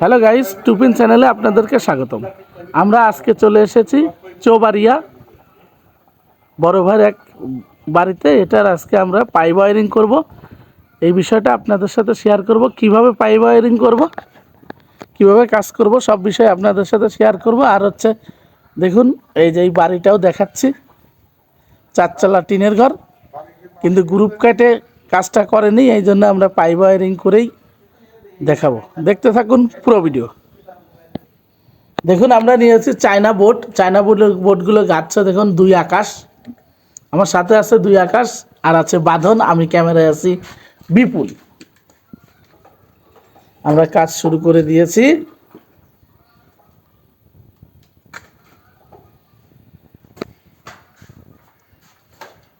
Hello guys two-pin চ্যানেলে আপনাদেরকে স্বাগতম। আমরা আজকে চলে এসেছি চৌবাড়িয়া। বড় ভাইয়ের এক বাড়িতে, এটার আজকে আমরা পাইপ ওয়ারিং করব। এই বিষয়টা আপনাদের সাথে শেয়ার করব। কীভাবে পাইপ ওয়ারিং করব, কীভাবে কাজ করব, সব বিষয় আপনাদের সাথে শেয়ার করব। আর হচ্ছে, দেখুন, এই যে এই বাড়িটাও দেখাচ্ছি। চারচালা টিনের ঘর। কিন্তু গ্রুপ কাটে কাজটা করেনি, এই জন্য আমরা পাইপ ওয়ারিং করেই দেখাবো। দেখতে থাকুন পুরো ভিডিও দেখুন, আমরা নিয়েছি চায়না বোট চায়না বোটের বোটগুলো গাচ্ছে, দেখুন, দুই আকাশ। আমার সাথে আছে দুই আকাশ, আর আছে বাঁধন। আমি ক্যামেরায় আছি বিপুল। আমরা কাজ শুরু করে দিয়েছি।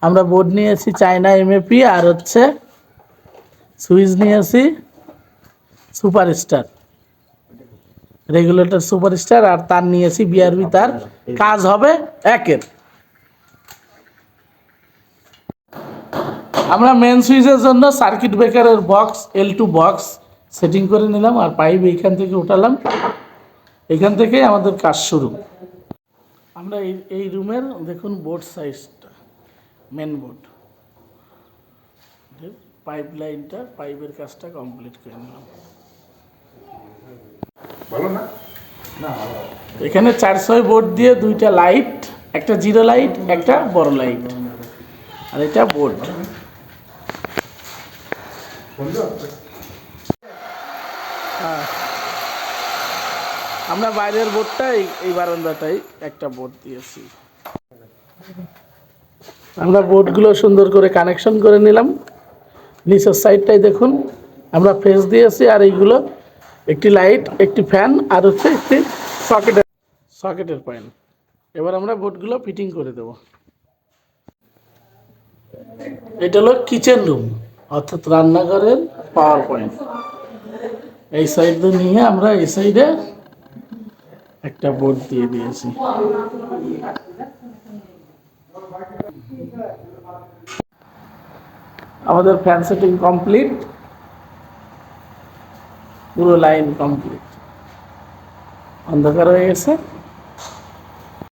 আমরা বোর্ড নিয়েছি চায়না এমএপি আর হচ্ছে সুইচ নিয়েছি সুপারস্টার। রেগুলেটর সুপারস্টার আর তার নিয়েছি বিআরবি তার কাজ হবে একের। আমরা মেন সুইচের জন্য circuit ব্রেকারের box L two box setting করে নিলাম আর পাইপ এইখান থেকে উঠালাম। এখান থেকেই আমাদের কাজ শুরু। আমরা এই এই রুমের দেখুন বোর্ড সাইজটা মেন বোর্ড পাইপ লাইনটা পাইপের কাজটা কমপ্লিট করে নিলাম। ভালো না। এখানে চার ছয় বোর্ড দিয়ে দুইটা লাইট একটা জিরো লাইট একটা বড় লাইট। আর এটা বোর্ড। সুন্দর আমরা বাইরের বোর্ডটাই এই বারান্দাটাই একটা বোর্ড দিয়েছি। আমরা বোর্ডগুলো সুন্দর করে কানেকশন করে নিলাম। নিচের সাইডটাই দেখুন আমরা ফেস দিয়েছি আর এইগুলো একটি লাইট, একটি ফ্যান, আর হচ্ছে একটি সকেটের সকেটের পয়েন্ট। এবার আমরা বোর্ডগুলো ফিটিং করে দেব। এটা হলো কিচেন রুম, অর্থাৎ রান্নাঘরের পাওয়ার পয়েন্ট। এই সাইড নিয়ে আমরা এই সাইডে একটা বোর্ড দিয়ে দিয়েছি। আমাদের ফ্যান সেটিং কমপ্লিট। পুরো লাইন কমপ্লিট অন্ধকার হয়ে গেছে।